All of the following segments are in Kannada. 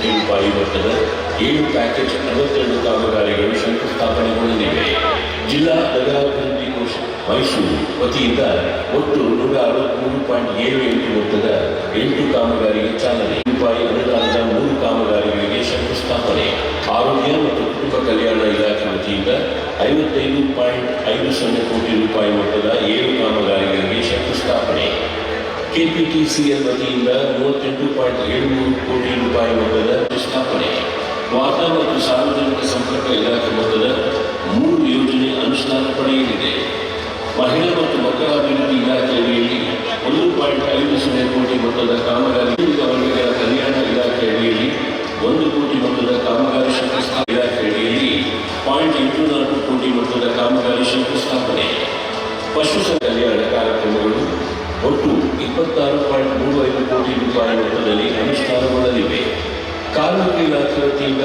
ಕೋಟಿ ರೂಪಾಯಿ ಮೊತ್ತದ ಏಳು ಪ್ಯಾಕೇಜ್ ಅರವತ್ತೆರಡು ಕಾಮಗಾರಿಗಳು ಶಂಕುಸ್ಥಾಪನೆಗೊಳ್ಳಲಿವೆ ಜಿಲ್ಲಾ ನಗರಾಭಿವೃದ್ಧಿ ಕೋಶ ಮೈಸೂರು ವತಿಯಿಂದ ಒಟ್ಟು ನೂರ ಅರವತ್ಮೂರು ಪಾಯಿಂಟ್ ಏಳು ಎಂಟು ಮೊತ್ತದ ಎಂಟು ಕಾಮಗಾರಿಗೆ ಚಾಲನೆ. ರೂಪಾಯಿ ಅನುದಾನದ ಮೂರು ಕಾಮಗಾರಿಗಳಿಗೆ ಶಂಕುಸ್ಥಾಪನೆ. ಆರೋಗ್ಯ ಮತ್ತು ಕುಟುಂಬ ಕಲ್ಯಾಣ ಇಲಾಖೆ ವತಿಯಿಂದ ಐವತ್ತೈದು ಪಾಯಿಂಟ್ ಐದು ಸೊನ್ನೆ ಕೋಟಿ ರೂಪಾಯಿ ಮೊತ್ತದ ಏಳು ಕೆಪಿಟಿಸಿಎಲ್ ವತಿಯಿಂದ ಮೂವತ್ತೆಂಟು ಪಾಯಿಂಟ್ ಏಳು ಮೂರು ಕೋಟಿ ರೂಪಾಯಿ ಮೊತ್ತದ ಸ್ಥಾಪನೆ ವಾರ್ತಾ ಮತ್ತು ಸಾರ್ವಜನಿಕ ಸಂಪರ್ಕ ಇಲಾಖೆ ಮೊತ್ತದ ಮೂರು ಯೋಜನೆ ಅನುಷ್ಠಾನ ಪಡೆಯಲಿದೆ. ಮಹಿಳಾ ಮತ್ತು ಮಕ್ಕಳ ಅಭಿವೃದ್ಧಿ ಇಲಾಖೆ ಒಂದು ಪಾಯಿಂಟ್ ಐದು ಸೊನ್ನೆ ಕೋಟಿ ಮೊತ್ತದ ಕಾಮಗಾರಿ ವರ್ಗಗಳ ಕಲ್ಯಾಣ ಇಲಾಖೆ ಒಂದು ಕೋಟಿ ಮೊತ್ತದ ಕಾಮಗಾರಿ ಶಂಕುಸ್ಥಾಪನೆ ಇಲಾಖೆ ಪಾಯಿಂಟ್ ಎಂಟು ನಾಲ್ಕು ಕೋಟಿ ಮೊತ್ತದ ಕಾಮಗಾರಿ ಶಂಕುಸ್ಥಾಪನೆ. ಪಶು ಕಲ್ಯಾಣ ಕಾರ್ಯಕ್ರಮಗಳು ಒಟ್ಟು ಇಪ್ಪತ್ತಾರು ಪಾಯಿಂಟ್ ಮೂರು ಐದು ಕೋಟಿ ರೂಪಾಯಿ ಮೊತ್ತದಲ್ಲಿ ಅನುಷ್ಠಾನಗೊಳ್ಳಲಿವೆ. ಕಾರ್ಮಿಕ ಇಲಾಖೆ ವತಿಯಿಂದ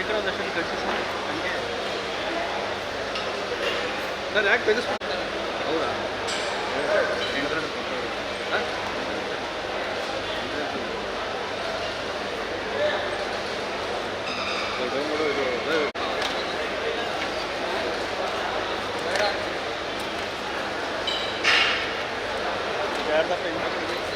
ಇರೋ ದರ್ಶನ ಕಳಿಸಿ ಸರ್ ನನಗೆ ನಾನು ಯಾಕೆ ತೆಗೆಸ್ಕೊಂಡು ಹೌದಾ ಎಂಟ್ರೆನ್ಸ್ ಹಾಂ ಯಾರ್ದಪ್ಪ ಹೆಂಗೆ